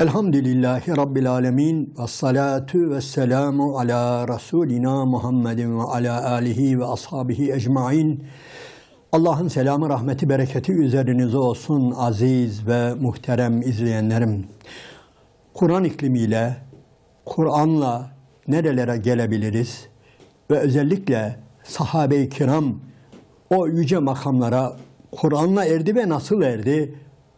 Elhamdülillahi Rabbil Alemin ve salatu ve selamu ala Resulina Muhammedin ve ala alihi ve ashabihi ecmain. Allah'ın selamı, rahmeti, bereketi üzerinize olsun aziz ve muhterem izleyenlerim. Kur'an iklimiyle, Kur'an'la nerelere gelebiliriz ve özellikle sahabe-i kiram o yüce makamlara Kur'an'la erdi ve nasıl erdi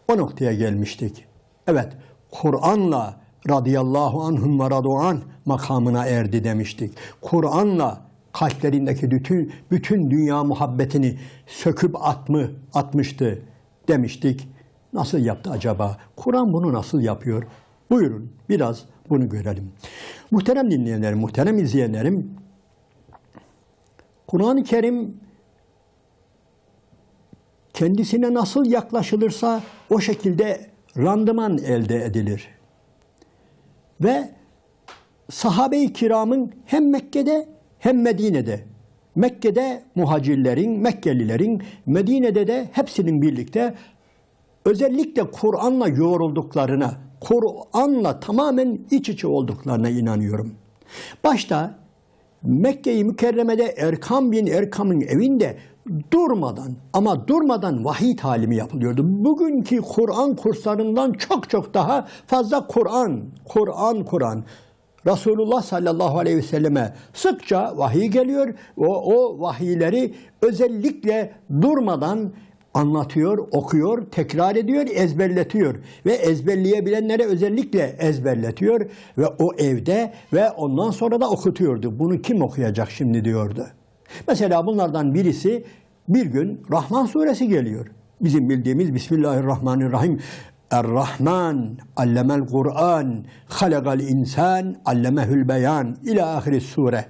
o noktaya gelmiştik. Evet, Kur'an'la radıyallahu anhum ve radu'an makamına erdi demiştik. Kur'an'la kalplerindeki bütün, bütün dünya muhabbetini söküp atmı, atmıştı demiştik. Nasıl yaptı acaba? Kur'an bunu nasıl yapıyor? Buyurun biraz bunu görelim. Muhterem dinleyenlerim, muhterem izleyenlerim, Kur'an-ı Kerim kendisine nasıl yaklaşılırsa o şekilde randıman elde edilir. Ve sahabe-i kiramın hem Mekke'de hem Medine'de, Mekke'de muhacirlerin, Mekkelilerin, Medine'de de hepsinin birlikte özellikle Kur'an'la yoğrulduklarına, Kur'an'la tamamen iç içe olduklarına inanıyorum. Başta Mekke-i Mükerreme'de Erkam bin Erkam'ın evinde durmadan ama durmadan vahiy talimi yapılıyordu. Bugünkü Kur'an kurslarından çok çok daha fazla Kur'an, Kur'an, Kur'an. Resulullah sallallahu aleyhi ve selleme sıkça vahiy geliyor. O, o vahiyleri özellikle durmadan anlatıyor, okuyor, tekrar ediyor, ezberletiyor. Ve ezberleyebilenlere özellikle ezberletiyor. Ve o evde ve ondan sonra da okutuyordu. Bunu kim okuyacak şimdi diyordu. Mesela bunlardan birisi bir gün Rahman suresi geliyor. Bizim bildiğimiz Bismillahirrahmanirrahim. Er-Rahman allemel Kur'an halakal insan allemehül beyan ila ahiri sure.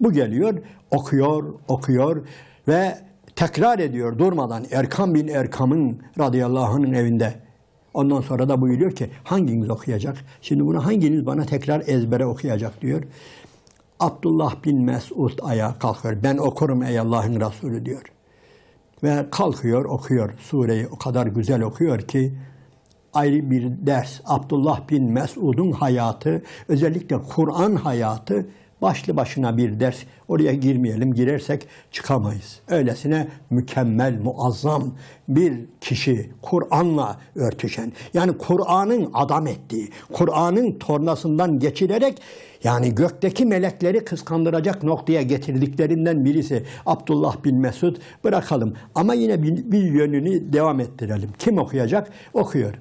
Bu geliyor, okuyor, okuyor ve tekrar ediyor durmadan Erkam bin Erkam'ın radıyallahu anh'ın evinde. Ondan sonra da buyuruyor ki hanginiz okuyacak? Şimdi bunu hanginiz bana tekrar ezbere okuyacak diyor. Abdullah bin Mesud ayağa kalkıyor. Ben okurum ey Allah'ın Resulü diyor. Ve kalkıyor okuyor sureyi o kadar güzel okuyor ki ayrı bir ders. Abdullah bin Mesud'un hayatı özellikle Kur'an hayatı başlı başına bir ders. Oraya girmeyelim. Girersek çıkamayız. Öylesine mükemmel, muazzam bir kişi Kur'an'la örtüşen. Yani Kur'an'ın adam ettiği, Kur'an'ın tornasından geçirerek yani gökteki melekleri kıskandıracak noktaya getirdiklerinden birisi Abdullah bin Mesud. Bırakalım ama yine bir, bir yönünü devam ettirelim. Kim okuyacak? Okuyor.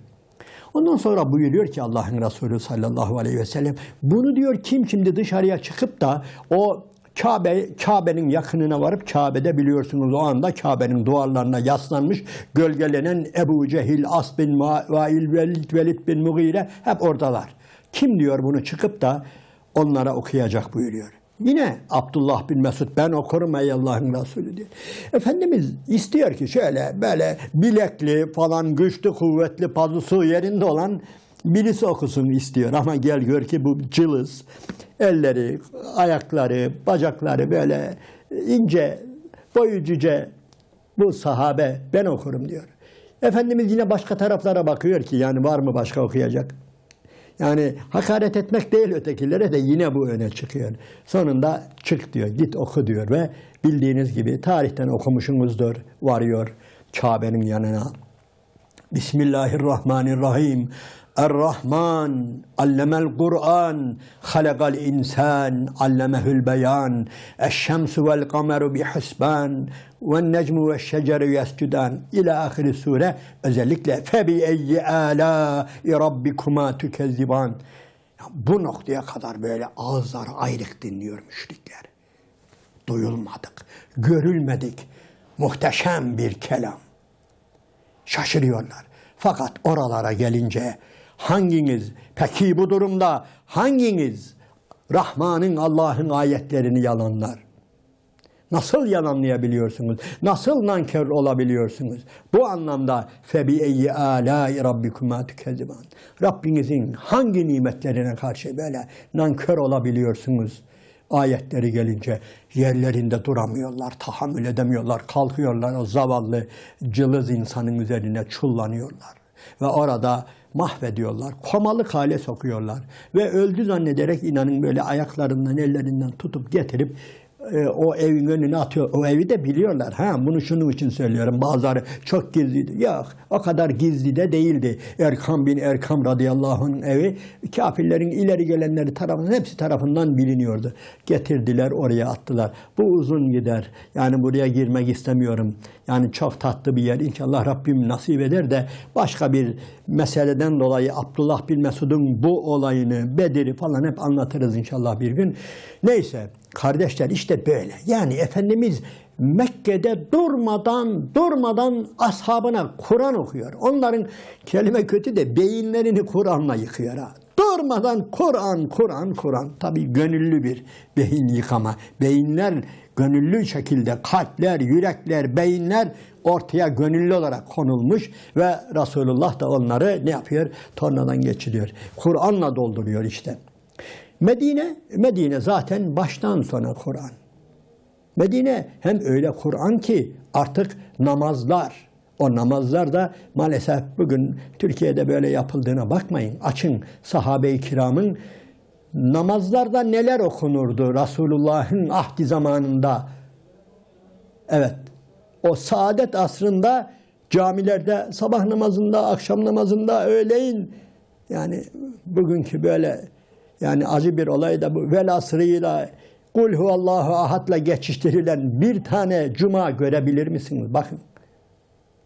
Ondan sonra buyuruyor ki Allah'ın Resulü sallallahu aleyhi ve sellem bunu diyor kim şimdi dışarıya çıkıp da o Kabe Kabe'nin yakınına varıp Kabe'de biliyorsunuz o anda Kabe'nin duvarlarına yaslanmış gölgelenen Ebu Cehil, As bin Vail, Velid, Velid bin Mughire hep oradalar. Kim diyor bunu çıkıp da onlara okuyacak buyuruyor. Yine Abdullah bin Mesud ben okurum ey Allah'ın Resulü diyor. Efendimiz istiyor ki şöyle böyle bilekli falan güçlü kuvvetli pazusu yerinde olan birisi okusun istiyor. Ama gel gör ki bu cılız elleri, ayakları, bacakları böyle ince, boyu cüce bu sahabe ben okurum diyor. Efendimiz yine başka taraflara bakıyor ki yani var mı başka okuyacak? Yani hakaret etmek değil ötekilere de yine bu öne çıkıyor. Sonunda çık diyor, git oku diyor ve bildiğiniz gibi tarihten okumuşsunuzdur, varıyor Kabe'nin yanına. Bismillahirrahmanirrahim. Er-Rahman allemel Kur'an halakal insan allemehül beyan eşşemsu vel kameru bihusban ve necmu ve şeceru yescudan ila ahiri sure özellikle febi eyyi ala rabbikuma tükezziban bu noktaya kadar böyle ağızları ayrık dinliyor müşrikler. Duyulmadık, görülmedik. Muhteşem bir kelam. Şaşırıyorlar. Fakat oralara gelince hanginiz peki bu durumda hanginiz Rahman'ın Allah'ın ayetlerini yalanlar? Nasıl yalanlayabiliyorsunuz? Nasıl nankör olabiliyorsunuz? Bu anlamda febi eyyi alâi rabbikuma tükezziban. Rabbinizin hangi nimetlerine karşı böyle nankör olabiliyorsunuz? Ayetleri gelince yerlerinde duramıyorlar, tahammül edemiyorlar, kalkıyorlar o zavallı cılız insanın üzerine çullanıyorlar. Ve orada mahvediyorlar, komalık hale sokuyorlar. Ve öldü zannederek inanın böyle ayaklarından, ellerinden tutup getirip e, o evin önüne atıyor. O evi de biliyorlar. Ha bunu şunun için söylüyorum. Bazıları çok gizliydi. Yok o kadar gizli de değildi. Erkam bin Erkam radıyallahu anh'ın evi kafirlerin ileri gelenleri tarafından hepsi tarafından biliniyordu. Getirdiler oraya attılar. Bu uzun gider. Yani buraya girmek istemiyorum. Yani çok tatlı bir yer. İnşallah Rabbim nasip eder de başka bir meseleden dolayı Abdullah bin Mesud'un bu olayını, Bedir'i falan hep anlatırız inşallah bir gün. Neyse kardeşler işte böyle. Yani Efendimiz Mekke'de durmadan durmadan ashabına Kur'an okuyor. Onların kelime kötü de beyinlerini Kur'an'la yıkıyor ha. Durmadan Kur'an, Kur'an, Kur'an. Tabii gönüllü bir beyin yıkama. Beyinler gönüllü şekilde kalpler, yürekler, beyinler ortaya gönüllü olarak konulmuş ve Resulullah da onları ne yapıyor? Tornadan geçiriyor. Kur'an'la dolduruyor işte. Medine, Medine zaten baştan sona Kur'an. Medine hem öyle Kur'an ki artık namazlar, o namazlar da maalesef bugün Türkiye'de böyle yapıldığına bakmayın. Açın sahabe-i kiramın namazlarda neler okunurdu Resulullah'ın ahdi zamanında. Evet, o saadet asrında camilerde sabah namazında, akşam namazında, öğleyin yani bugünkü böyle yani acı bir olay da bu vel asrıyla kul huvallahu ahadla geçiştirilen bir tane cuma görebilir misiniz? Bakın.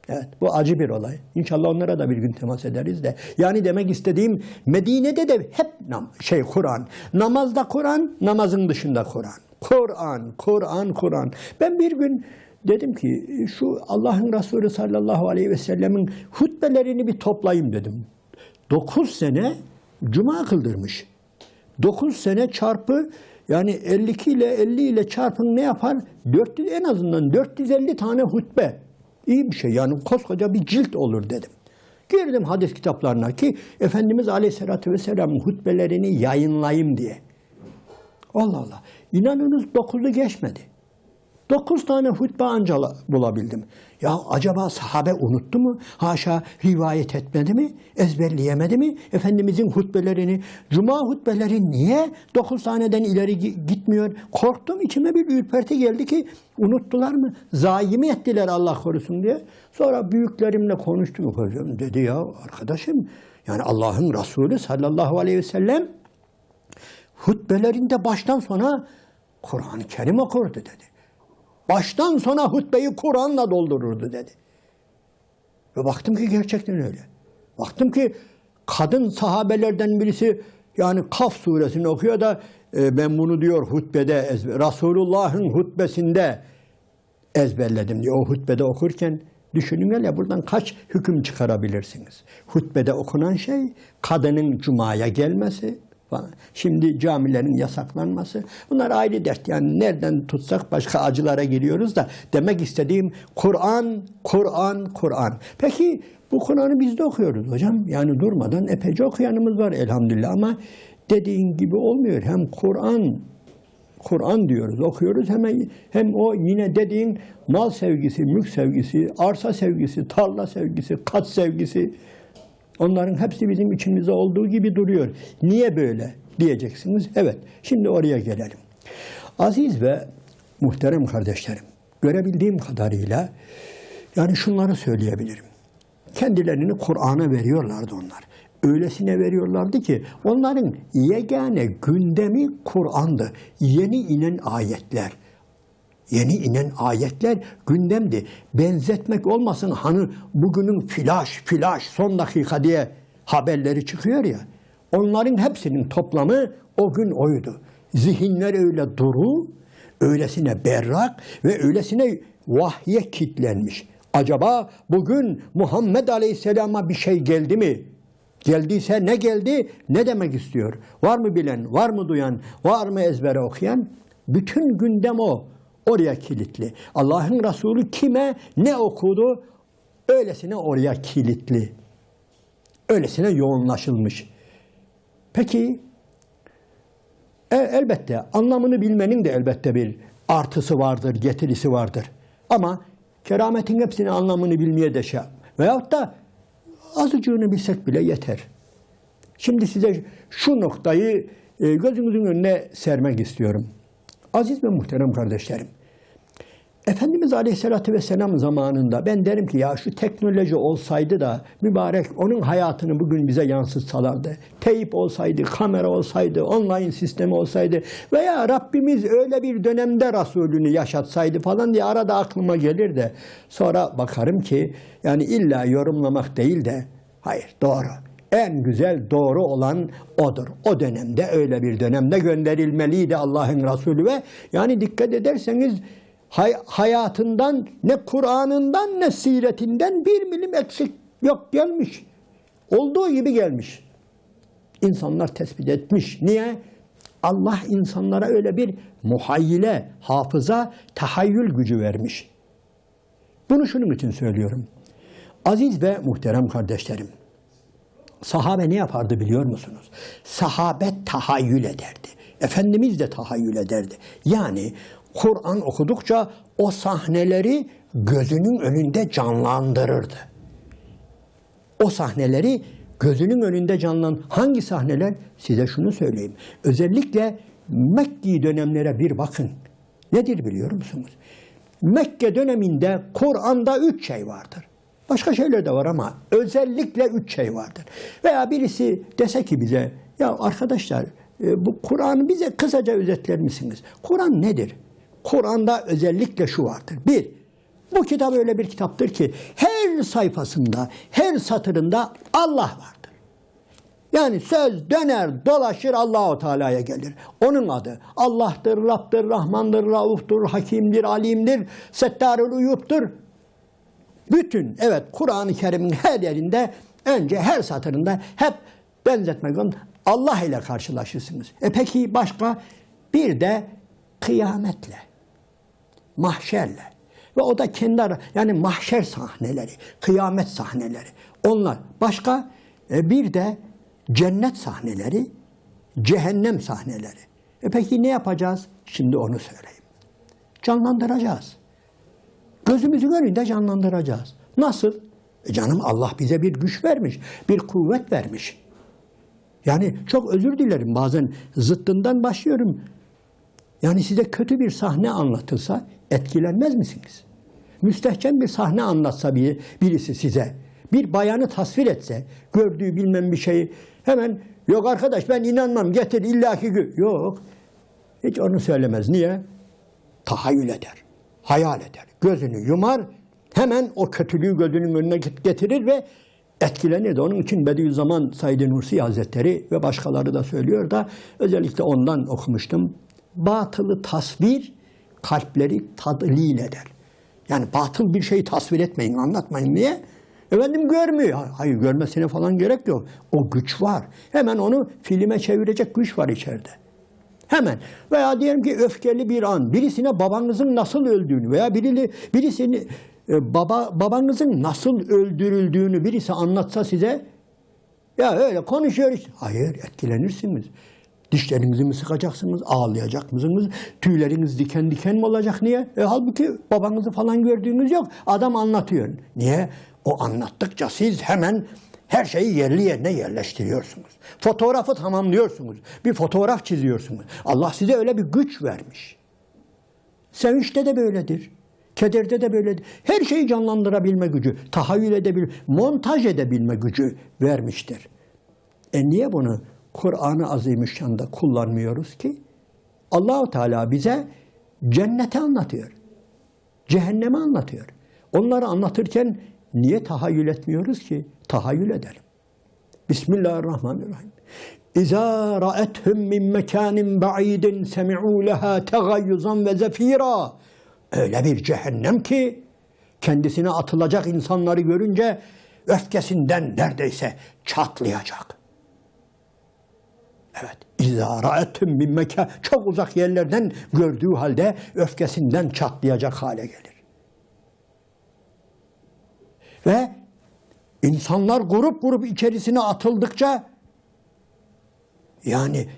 Evet bu acı bir olay. İnşallah onlara da bir gün temas ederiz de. Yani demek istediğim Medine'de de hep nam şey Kur'an. Namazda Kur'an, namazın dışında Kur'an. Kur'an, Kur'an, Kur'an. Ben bir gün dedim ki şu Allah'ın Resulü sallallahu aleyhi ve sellemin hutbelerini bir toplayayım dedim. 9 sene cuma kıldırmış. 9 sene çarpı yani 52 ile 50 ile çarpın ne yapar? 400 en azından 450 tane hutbe. İyi bir şey yani koskoca bir cilt olur dedim. Girdim hadis kitaplarına ki Efendimiz Aleyhisselatü Vesselam'ın hutbelerini yayınlayayım diye. Allah Allah. İnanınız 9'u geçmedi. Dokuz tane hutbe anca bulabildim. Ya acaba sahabe unuttu mu? Haşa rivayet etmedi mi? Ezberleyemedi mi? Efendimizin hutbelerini, cuma hutbeleri niye dokuz taneden ileri gitmiyor? Korktum içime bir ürperti geldi ki unuttular mı? Zayi ettiler Allah korusun diye. Sonra büyüklerimle konuştum. Hocam dedi ya arkadaşım yani Allah'ın Resulü sallallahu aleyhi ve sellem hutbelerinde baştan sona Kur'an-ı Kerim okurdu dedi baştan sona hutbeyi Kur'an'la doldururdu dedi. Ve baktım ki gerçekten öyle. Baktım ki kadın sahabelerden birisi yani Kaf suresini okuyor da e, ben bunu diyor hutbede Resulullah'ın hutbesinde ezberledim diyor. O hutbede okurken düşünün hele buradan kaç hüküm çıkarabilirsiniz. Hutbede okunan şey kadının cumaya gelmesi, falan. Şimdi camilerin yasaklanması. Bunlar ayrı dert. Yani nereden tutsak başka acılara giriyoruz da demek istediğim Kur'an, Kur'an, Kur'an. Peki bu Kur'an'ı biz de okuyoruz hocam. Yani durmadan epeyce okuyanımız var elhamdülillah ama dediğin gibi olmuyor. Hem Kur'an Kur'an diyoruz, okuyoruz. Hemen hem o yine dediğin mal sevgisi, mülk sevgisi, arsa sevgisi, tarla sevgisi, kat sevgisi, Onların hepsi bizim içimizde olduğu gibi duruyor. Niye böyle diyeceksiniz. Evet, şimdi oraya gelelim. Aziz ve muhterem kardeşlerim, görebildiğim kadarıyla yani şunları söyleyebilirim. Kendilerini Kur'an'a veriyorlardı onlar. Öylesine veriyorlardı ki onların yegane gündemi Kur'an'dı. Yeni inen ayetler. Yeni inen ayetler gündemdi. Benzetmek olmasın hani bugünün flash flash son dakika diye haberleri çıkıyor ya. Onların hepsinin toplamı o gün oydu. Zihinler öyle duru, öylesine berrak ve öylesine vahye kitlenmiş. Acaba bugün Muhammed Aleyhisselam'a bir şey geldi mi? Geldiyse ne geldi? Ne demek istiyor? Var mı bilen, var mı duyan, var mı ezbere okuyan? Bütün gündem o. Oraya kilitli. Allah'ın Resulü kime ne okudu? Öylesine oraya kilitli. Öylesine yoğunlaşılmış. Peki e, elbette anlamını bilmenin de elbette bir artısı vardır, getirisi vardır. Ama kerametin hepsini anlamını bilmeye de şey. Veyahut da azıcığını bilsek bile yeter. Şimdi size şu noktayı e, gözünüzün önüne sermek istiyorum. Aziz ve muhterem kardeşlerim. Efendimiz Aleyhisselatü Vesselam zamanında ben derim ki ya şu teknoloji olsaydı da mübarek onun hayatını bugün bize yansıtsalardı. Teyip olsaydı, kamera olsaydı, online sistemi olsaydı veya Rabbimiz öyle bir dönemde Resulünü yaşatsaydı falan diye arada aklıma gelir de sonra bakarım ki yani illa yorumlamak değil de hayır doğru. En güzel doğru olan odur. O dönemde öyle bir dönemde gönderilmeliydi Allah'ın Resulü ve yani dikkat ederseniz hay- hayatından ne Kur'an'ından ne siretinden bir milim eksik yok gelmiş. Olduğu gibi gelmiş. İnsanlar tespit etmiş. Niye? Allah insanlara öyle bir muhayyile, hafıza, tahayyül gücü vermiş. Bunu şunun için söylüyorum. Aziz ve muhterem kardeşlerim. Sahabe ne yapardı biliyor musunuz? Sahabe tahayyül ederdi. Efendimiz de tahayyül ederdi. Yani Kur'an okudukça o sahneleri gözünün önünde canlandırırdı. O sahneleri gözünün önünde canlan hangi sahneler? Size şunu söyleyeyim. Özellikle Mekki dönemlere bir bakın. Nedir biliyor musunuz? Mekke döneminde Kur'an'da üç şey vardır. Başka şeyler de var ama özellikle üç şey vardır. Veya birisi dese ki bize ya arkadaşlar e, bu Kur'an'ı bize kısaca özetler misiniz? Kur'an nedir? Kur'an'da özellikle şu vardır. Bir, bu kitap öyle bir kitaptır ki her sayfasında, her satırında Allah vardır. Yani söz döner, dolaşır Allahu Teala'ya gelir. Onun adı Allah'tır, Rab'dır, Rahmandır, Rauf'tur, Hakimdir, Alimdir, Settarül Uyup'tur. Bütün evet Kur'an-ı Kerim'in her yerinde önce her satırında hep benzetmek Allah ile karşılaşırsınız. E peki başka bir de kıyametle, mahşerle ve o da kendi ara, yani mahşer sahneleri, kıyamet sahneleri. Onlar başka e, bir de cennet sahneleri, cehennem sahneleri. E peki ne yapacağız? Şimdi onu söyleyeyim. Canlandıracağız. Gözümüzün önünde canlandıracağız. Nasıl? E canım Allah bize bir güç vermiş, bir kuvvet vermiş. Yani çok özür dilerim bazen zıttından başlıyorum. Yani size kötü bir sahne anlatılsa etkilenmez misiniz? Müstehcen bir sahne anlatsa bir, birisi size, bir bayanı tasvir etse, gördüğü bilmem bir şeyi hemen yok arkadaş ben inanmam getir illaki gö-" Yok. Hiç onu söylemez. Niye? Tahayyül eder. Hayal eder. Gözünü yumar. Hemen o kötülüğü gözünün önüne getirir ve etkilenir. Onun için Bediüzzaman Said Nursi Hazretleri ve başkaları da söylüyor da özellikle ondan okumuştum. Batılı tasvir kalpleri tadlil eder. Yani batıl bir şeyi tasvir etmeyin, anlatmayın. Niye? Efendim görmüyor. Hayır görmesine falan gerek yok. O güç var. Hemen onu filme çevirecek güç var içeride. Hemen. Veya diyelim ki öfkeli bir an. Birisine babanızın nasıl öldüğünü veya birini, birisini e, baba babanızın nasıl öldürüldüğünü birisi anlatsa size ya öyle konuşuyor işte. Hayır etkilenirsiniz. Dişlerinizi mi sıkacaksınız? Ağlayacak mısınız? Tüyleriniz diken diken mi olacak? Niye? E, halbuki babanızı falan gördüğünüz yok. Adam anlatıyor. Niye? O anlattıkça siz hemen her şeyi yerli yerine yerleştiriyorsunuz. Fotoğrafı tamamlıyorsunuz. Bir fotoğraf çiziyorsunuz. Allah size öyle bir güç vermiş. Sevinçte de böyledir. Kederde de böyledir. Her şeyi canlandırabilme gücü, tahayyül edebilme, montaj edebilme gücü vermiştir. E niye bunu Kur'an-ı Azimüşşan'da kullanmıyoruz ki? Allahu Teala bize cenneti anlatıyor. Cehennemi anlatıyor. Onları anlatırken niye tahayyül etmiyoruz ki? Tahayyül edelim. Bismillahirrahmanirrahim. İza ra'ethum min mekanin ba'idin semi'u leha tegayyuzan ve zefira. Öyle bir cehennem ki kendisine atılacak insanları görünce öfkesinden neredeyse çatlayacak. Evet. İza ra'ethum min mekan çok uzak yerlerden gördüğü halde öfkesinden çatlayacak hale gelir. Ve insanlar grup grup içerisine atıldıkça yani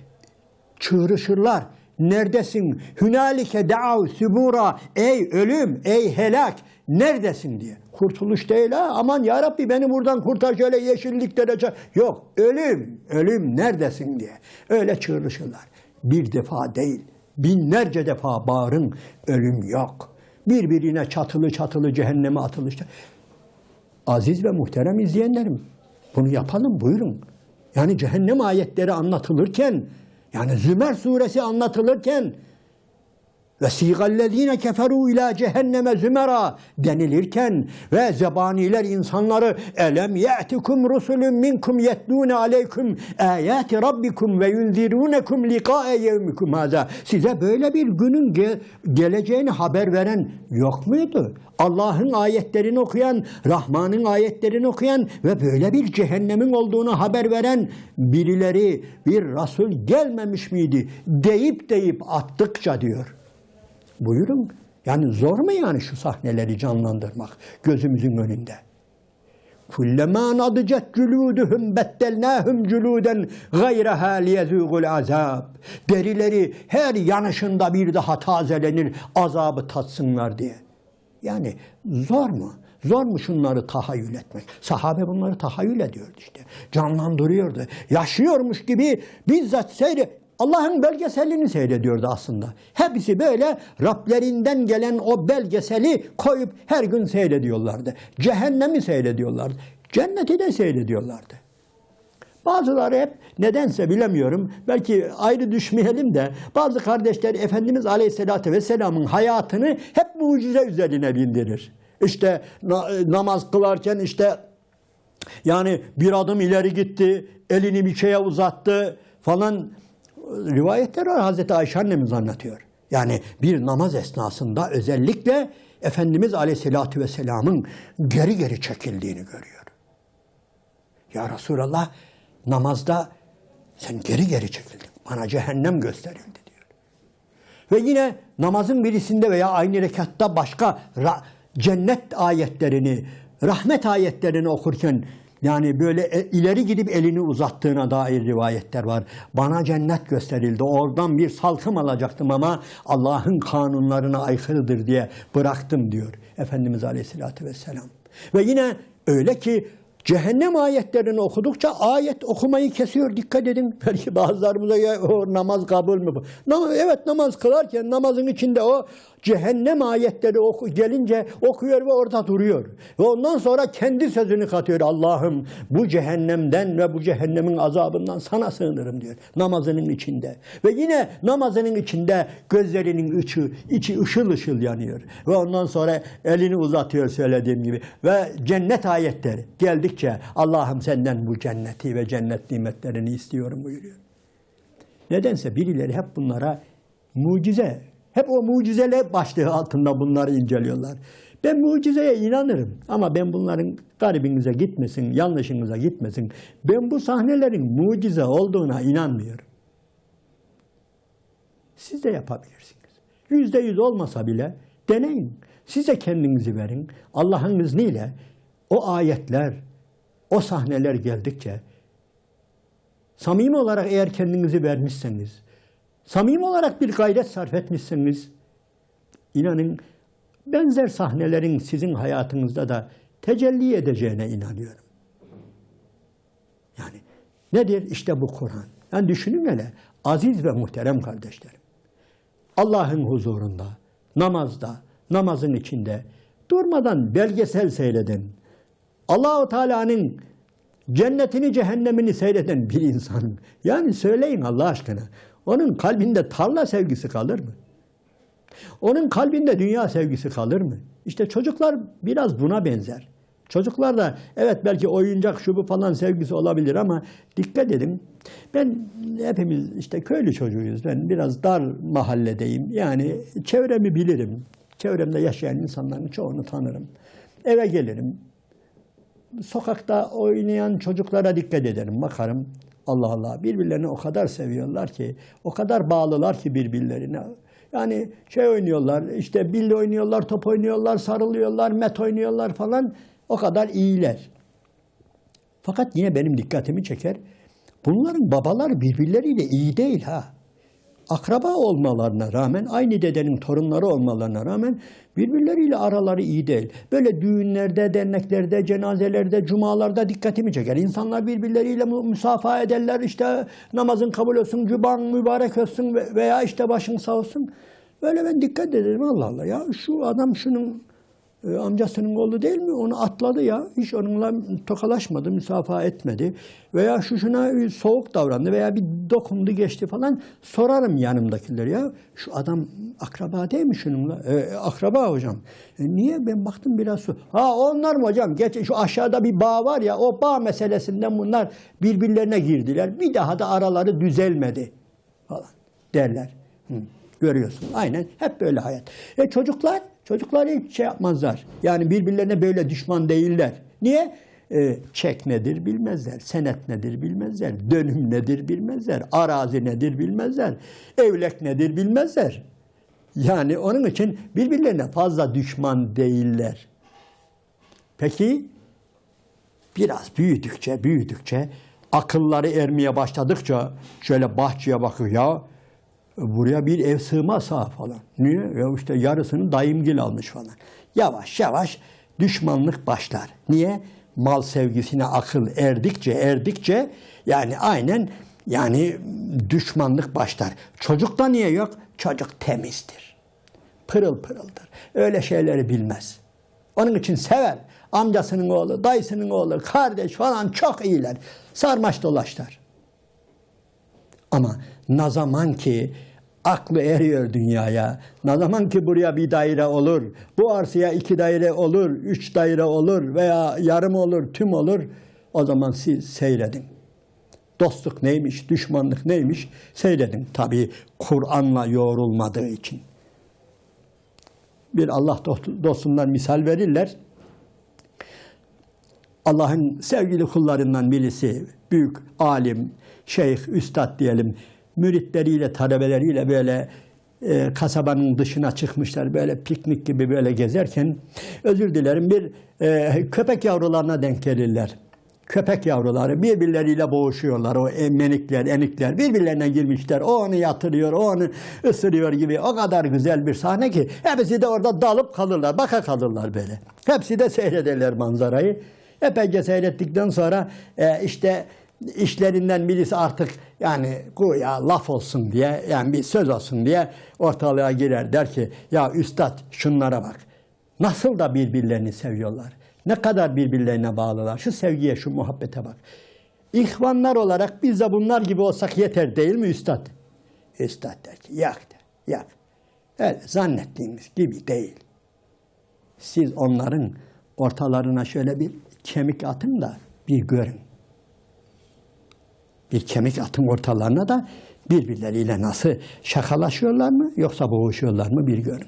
çığırışırlar. Neredesin? Hünalike da'av sübura ey ölüm, ey helak neredesin diye. Kurtuluş değil ha. Aman ya Rabbi beni buradan kurtar şöyle yeşilliklere. ça- Yok ölüm, ölüm neredesin diye. Öyle çığırışırlar. Bir defa değil, binlerce defa bağırın ölüm yok. Birbirine çatılı çatılı cehenneme atılışta. Aziz ve muhterem izleyenlerim, bunu yapalım buyurun. Yani cehennem ayetleri anlatılırken, yani Zümer suresi anlatılırken ve sigallezine keferu ila cehenneme zümera denilirken ve zebaniler insanları elem ye'tikum rusulun minkum yetlune aleykum ayati rabbikum ve yunzirunekum liqa'e yevmikum haza size böyle bir günün ge- geleceğini haber veren yok muydu? Allah'ın ayetlerini okuyan, Rahman'ın ayetlerini okuyan ve böyle bir cehennemin olduğunu haber veren birileri bir Resul gelmemiş miydi? Deyip deyip attıkça diyor. Buyurun. Yani zor mu yani şu sahneleri canlandırmak gözümüzün önünde? Kullema nadicet culuduhum beddelnahum culuden gayraha liyezûgul azab. Derileri her yanışında bir daha tazelenir azabı tatsınlar diye. Yani zor mu? Zor mu şunları tahayyül etmek? Sahabe bunları tahayyül ediyordu işte. Canlandırıyordu. Yaşıyormuş gibi bizzat seyre Allah'ın belgeselini seyrediyordu aslında. Hepsi böyle Rablerinden gelen o belgeseli koyup her gün seyrediyorlardı. Cehennemi seyrediyorlardı. Cenneti de seyrediyorlardı. Bazıları hep nedense bilemiyorum. Belki ayrı düşmeyelim de bazı kardeşler Efendimiz Aleyhisselatü Vesselam'ın hayatını hep mucize üzerine bindirir. İşte na- namaz kılarken işte yani bir adım ileri gitti, elini bir şeye uzattı falan rivayetler var. Hazreti Ayşe annemiz anlatıyor. Yani bir namaz esnasında özellikle Efendimiz Aleyhisselatü Vesselam'ın geri geri çekildiğini görüyor. Ya Resulallah namazda sen geri geri çekildin. Bana cehennem gösterildi diyor. Ve yine namazın birisinde veya aynı rekatta başka cennet ayetlerini, rahmet ayetlerini okurken yani böyle e- ileri gidip elini uzattığına dair rivayetler var. Bana cennet gösterildi. Oradan bir salkım alacaktım ama Allah'ın kanunlarına aykırıdır diye bıraktım diyor Efendimiz Aleyhisselatü Vesselam. Ve yine öyle ki Cehennem ayetlerini okudukça ayet okumayı kesiyor. Dikkat edin. Belki bazılarımıza ya, o namaz kabul mü? Nam- evet namaz kılarken namazın içinde o cehennem ayetleri oku, gelince okuyor ve orada duruyor. Ve ondan sonra kendi sözünü katıyor. Allah'ım bu cehennemden ve bu cehennemin azabından sana sığınırım diyor. Namazının içinde. Ve yine namazının içinde gözlerinin içi, içi ışıl ışıl yanıyor. Ve ondan sonra elini uzatıyor söylediğim gibi. Ve cennet ayetleri geldikçe Allah'ım senden bu cenneti ve cennet nimetlerini istiyorum buyuruyor. Nedense birileri hep bunlara mucize, hep o mucizeler başlığı altında bunları inceliyorlar. Ben mucizeye inanırım ama ben bunların garibinize gitmesin, yanlışınıza gitmesin. Ben bu sahnelerin mucize olduğuna inanmıyorum. Siz de yapabilirsiniz. Yüzde yüz olmasa bile deneyin. Siz de kendinizi verin. Allah'ın izniyle o ayetler, o sahneler geldikçe samimi olarak eğer kendinizi vermişseniz, samimi olarak bir gayret sarf etmişseniz, inanın benzer sahnelerin sizin hayatınızda da tecelli edeceğine inanıyorum. Yani nedir? İşte bu Kur'an. Yani düşünün hele aziz ve muhterem kardeşlerim. Allah'ın huzurunda, namazda, namazın içinde durmadan belgesel seyreden, Allahu Teala'nın cennetini cehennemini seyreden bir insan. Yani söyleyin Allah aşkına. Onun kalbinde tarla sevgisi kalır mı? Onun kalbinde dünya sevgisi kalır mı? İşte çocuklar biraz buna benzer. Çocuklar da evet belki oyuncak şu bu falan sevgisi olabilir ama dikkat edin. Ben hepimiz işte köylü çocuğuyuz. Ben biraz dar mahalledeyim. Yani çevremi bilirim. Çevremde yaşayan insanların çoğunu tanırım. Eve gelirim. Sokakta oynayan çocuklara dikkat ederim. Bakarım Allah Allah birbirlerini o kadar seviyorlar ki, o kadar bağlılar ki birbirlerine. Yani şey oynuyorlar, işte billi oynuyorlar, top oynuyorlar, sarılıyorlar, met oynuyorlar falan. O kadar iyiler. Fakat yine benim dikkatimi çeker. Bunların babaları birbirleriyle iyi değil ha. Akraba olmalarına rağmen, aynı dedenin torunları olmalarına rağmen birbirleriyle araları iyi değil. Böyle düğünlerde, derneklerde, cenazelerde, cumalarda dikkatimi çeker. İnsanlar birbirleriyle müsafaha ederler. İşte namazın kabul olsun, cüban mübarek olsun ve- veya işte başın sağ olsun. Böyle ben dikkat ederim Allah Allah ya şu adam şunun e, amcasının oğlu değil mi? Onu atladı ya. Hiç onunla tokalaşmadı, müsafaha etmedi. Veya şu şuna soğuk davrandı veya bir dokundu geçti falan. Sorarım yanımdakileri ya. Şu adam akraba değil mi şununla? E, akraba hocam. E, niye? Ben baktım biraz su. Ha onlar mı hocam? Geç, şu aşağıda bir bağ var ya o bağ meselesinden bunlar birbirlerine girdiler. Bir daha da araları düzelmedi falan derler. Hı. Görüyorsun. Aynen. Hep böyle hayat. E çocuklar, çocuklar hiç şey yapmazlar. Yani birbirlerine böyle düşman değiller. Niye? E, çek nedir bilmezler. Senet nedir bilmezler. Dönüm nedir bilmezler. Arazi nedir bilmezler. Evlek nedir bilmezler. Yani onun için birbirlerine fazla düşman değiller. Peki biraz büyüdükçe büyüdükçe akılları ermeye başladıkça şöyle bahçeye bakıyor ya buraya bir ev sığmaz ha falan. Niye? Ya işte yarısını dayımgil almış falan. Yavaş yavaş düşmanlık başlar. Niye? Mal sevgisine akıl erdikçe erdikçe yani aynen yani düşmanlık başlar. Çocukta niye yok? Çocuk temizdir. Pırıl pırıldır. Öyle şeyleri bilmez. Onun için sever. Amcasının oğlu, dayısının oğlu, kardeş falan çok iyiler. Sarmaş dolaşlar. Ama ne zaman ki aklı eriyor dünyaya, ne zaman ki buraya bir daire olur, bu arsaya iki daire olur, üç daire olur veya yarım olur, tüm olur, o zaman siz seyredin. Dostluk neymiş, düşmanlık neymiş seyredin. Tabii Kur'an'la yoğrulmadığı için. Bir Allah dostu- dostundan misal verirler. Allah'ın sevgili kullarından birisi, büyük alim, şeyh, üstad diyelim, müritleriyle, talebeleriyle böyle e, kasabanın dışına çıkmışlar böyle piknik gibi böyle gezerken özür dilerim bir e, köpek yavrularına denk gelirler. Köpek yavruları birbirleriyle boğuşuyorlar. O emenikler, enikler birbirlerine girmişler. O onu yatırıyor, o onu ısırıyor gibi. O kadar güzel bir sahne ki hepsi de orada dalıp kalırlar. Baka kalırlar böyle. Hepsi de seyrederler manzarayı. Epeyce seyrettikten sonra e, işte işlerinden birisi artık yani güya laf olsun diye yani bir söz olsun diye ortalığa girer der ki ya üstad şunlara bak. Nasıl da birbirlerini seviyorlar. Ne kadar birbirlerine bağlılar. Şu sevgiye, şu muhabbete bak. İhvanlar olarak biz de bunlar gibi olsak yeter değil mi üstad? Üstad der ki yak der, yak. Öyle zannettiğiniz gibi değil. Siz onların ortalarına şöyle bir kemik atın da bir görün. Bir kemik atın ortalarına da birbirleriyle nasıl şakalaşıyorlar mı yoksa boğuşuyorlar mı bir görün.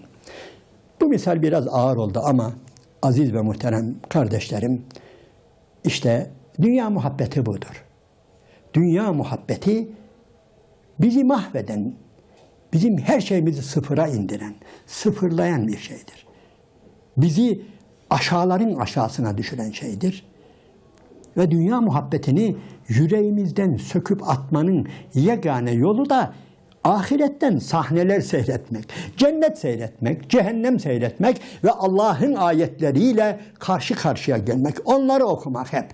Bu misal biraz ağır oldu ama aziz ve muhterem kardeşlerim işte dünya muhabbeti budur. Dünya muhabbeti bizi mahveden, bizim her şeyimizi sıfıra indiren, sıfırlayan bir şeydir. Bizi aşağıların aşağısına düşüren şeydir. Ve dünya muhabbetini yüreğimizden söküp atmanın yegane yolu da ahiretten sahneler seyretmek, cennet seyretmek, cehennem seyretmek ve Allah'ın ayetleriyle karşı karşıya gelmek, onları okumak hep.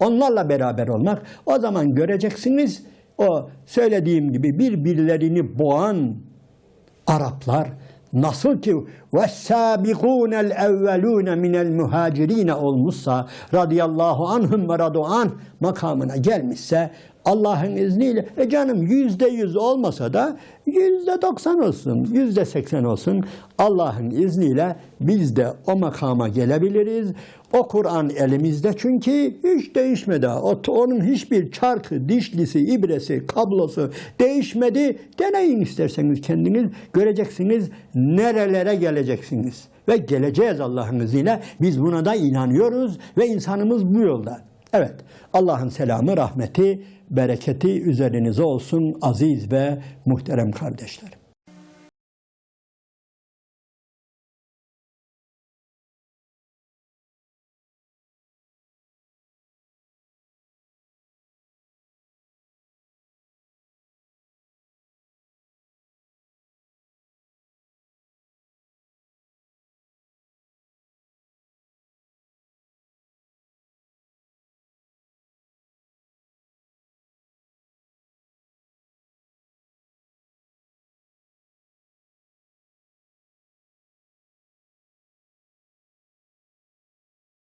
Onlarla beraber olmak. O zaman göreceksiniz o söylediğim gibi birbirlerini boğan Araplar nasıl ki وَالسَّابِقُونَ الْاَوَّلُونَ مِنَ الْمُهَاجِرِينَ olmuşsa radıyallahu anhum ve radu'an makamına gelmişse Allah'ın izniyle e canım yüzde yüz olmasa da yüzde doksan olsun, yüzde seksen olsun Allah'ın izniyle biz de o makama gelebiliriz. O Kur'an elimizde çünkü hiç değişmedi. O, onun hiçbir çarkı, dişlisi, ibresi, kablosu değişmedi. Deneyin isterseniz kendiniz. Göreceksiniz nerelere geleceksiniz. Ve geleceğiz Allah'ın izniyle. Biz buna da inanıyoruz ve insanımız bu yolda. Evet, Allah'ın selamı, rahmeti, bereketi üzerinize olsun aziz ve muhterem kardeşlerim.